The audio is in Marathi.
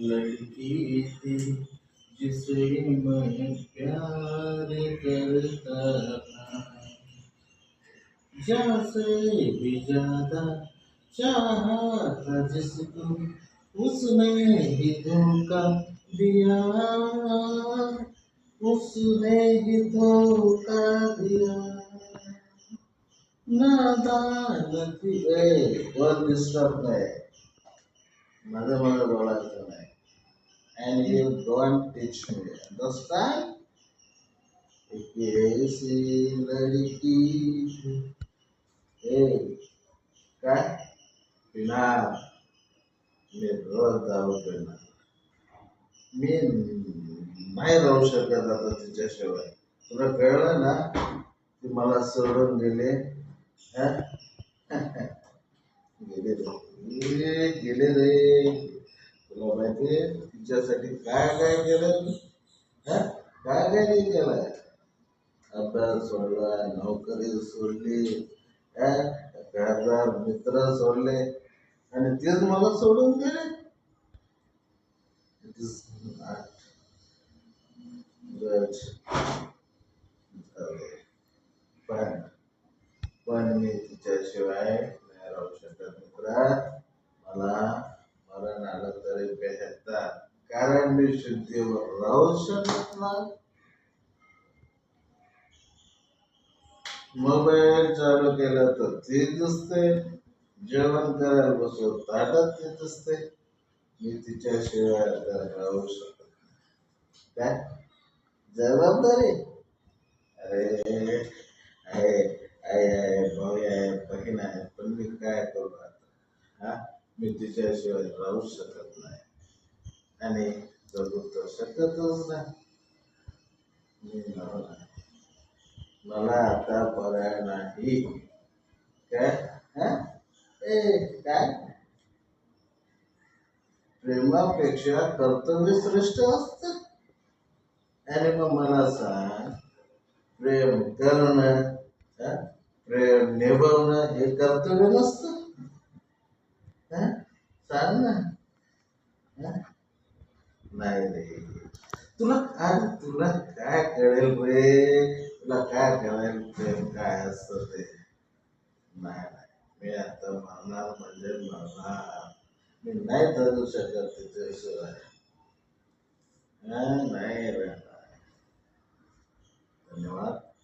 लड़की थी, जिसे मैं प्यार करता था। जान से भी ज़्यादा चाहा था जिसको, उसने ही धोखा दिया। उसने ही धोखा दिया। नादान थी, ए वर डिस्टर्ब नाही माझं मला बोलायचं नाही and you don't teach me understand एक ऐसी लड़की ए काय पिणार मी रोज दारू पिणार मी नाही राहू शकत आता तिच्याशिवाय तुला कळलं ना ती मला सोडून गेले हा? गेले रे. गेले रे. तुला माहिती तिच्यासाठी काय काय केलं काय काय नाही केलाय? अभ्यास सोडला नोकरी सोडली घरदार मित्र सोडले. आणि तेच मला सोडून गेले. इट इज नॉट पण पण मी तिच्याशिवाय राहू शकत मित्रा मला मरण आलं तरी बेहत्तर कारण मी शुद्धीवर राहू शकत नाही. मोबाईल चालू केला तर ते दिसते जेवण करायला बसव ताटात ते दिसते मी तिच्याशिवाय राहू शकत नाही. काय? जबाबदारी? अरे मी तिच्याशिवाय राहू शकत नाही. आणि जगू तर शकतच नाही. मी मला मला आता बरं नाही. काय? ए काय? प्रेमापेक्षा कर्तव्य श्रेष्ठ असत. आणि मग मला सांग प्रेम करणं प्रेम निभवणं हे कर्तव्य नसतं. चाल ना नाही रे तुला काय तुला काय कळेल रे तुला काय कळेल प्रेम काय असतं ते नाही नाही मी आता मरणार म्हणजे मरणार मी नाही जगू शकत तिच्याशिवाय हा, नाही रे नाही. धन्यवाद